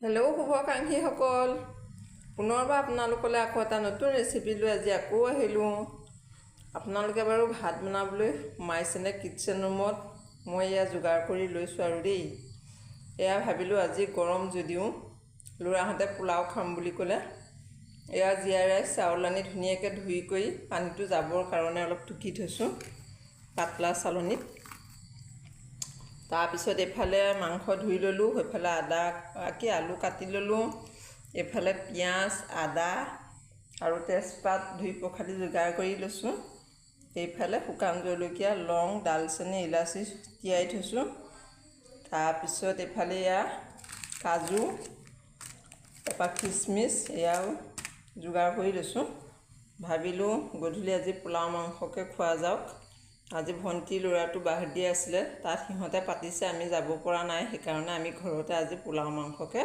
Hello শুভাকাংক্ষীসকল পুনৰবাৰ আপোনালোকলৈ আকৌ এটা নতুন ৰেচিপি লৈ আজি আকৌ আহিলোঁ। আপোনালোকে বাৰু ভাত বনাবলৈ সোমাইছেনে কিটচেন ৰুমত মই এয়া যোগাৰ কৰি লৈছোঁ আৰু দেই। এয়া ভাবিলোঁ আজি গৰম যদিও ল'ৰাহঁতে পোলাও খাম বুলি ক'লে। এয়া জীয়া ৰাইচ চাউল আনি ধুনীয়াকৈ ধুই কৰি পানীটো যাবৰ কাৰণে অলপ টুকি থৈছোঁ। পাতলা চালনীত। তাৰপিছত এইফালে মাংস ধুই ল'লোঁ সেইফালে আদা কি আলু কাটি ল'লোঁ। এইফালে পিঁয়াজ আদা আৰু তেজপাত ধুই পখালি যোগাৰ কৰি লৈছোঁ। এইফালে শুকান জলকীয়া লং ডালচেনি ইলাচি তিয়াই থৈছোঁ। তাৰপিছত এইফালে এয়া কাজু তাৰপৰা খিচমিচ এয়াও যোগাৰ কৰি লৈছোঁ। ভাবিলোঁ গধূলি আজি পোলাও মাংসকে খোৱা যাওক। আজি ভণ্টি ল'ৰাটো বাৰ্থডে আছিলে তাত সিহঁতে পাতিছে আমি যাব পৰা নাই সেইকাৰণে আমি ঘৰতে আজি পোলাও মাংসকে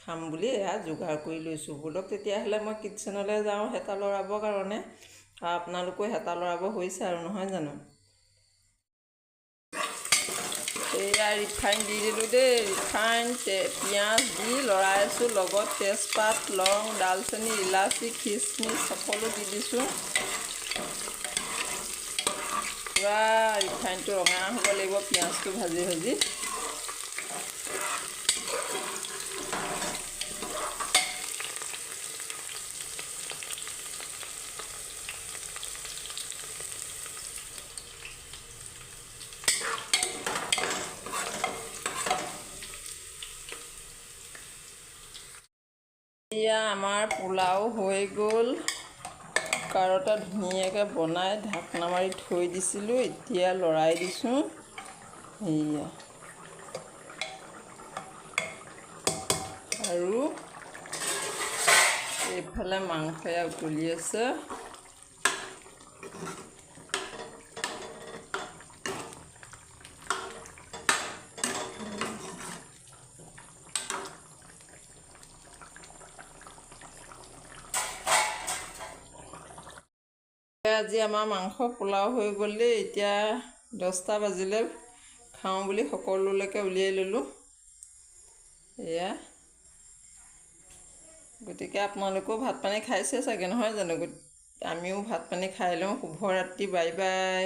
খাম বুলি এয়া যোগাৰ কৰি লৈছোঁ। বোলক তেতিয়াহ'লে মই কিটচেনলৈ যাওঁ হেতা লৰাবৰ কাৰণে। আৰু আপোনালোকেও হেতা লৰাব হৈছে আৰু নহয় জানো? এয়া ৰিফাইন দি দিলোঁ দেই। ৰিফাইন পিঁয়াজ দি লৰাই আছোঁ লগত তেজপাত লং ডালচেনি ইলাচি খিচমিচ সকলো দি দিছোঁ। পূৰা ৰিফাইনটো ৰঙা হ'ব লাগিব পিঁয়াজটো ভাজি ভাজি। এতিয়া আমাৰ পোলাও হৈ গ'ল। কুকাৰতে ধুনীয়াকৈ বনাই ঢাকনা মাৰি থৈ দিছিলোঁ, এতিয়া লৰাই দিছোঁ। সেয়া আৰু এইফালে মাংসই উতলি আছে। আজি আমাৰ মাংস পোলাও হৈ গ'ল দেই। এতিয়া দহটা বাজিলে খাওঁ বুলি সকলোলৈকে উলিয়াই ল'লোঁ। এয়া। গতিকে আপোনালোকেও ভাত পানী খাইছে চাগে নহয় জানো? আমিও ভাত পানী খাই লওঁ। শুভ ৰাত্ৰি বাই বাই।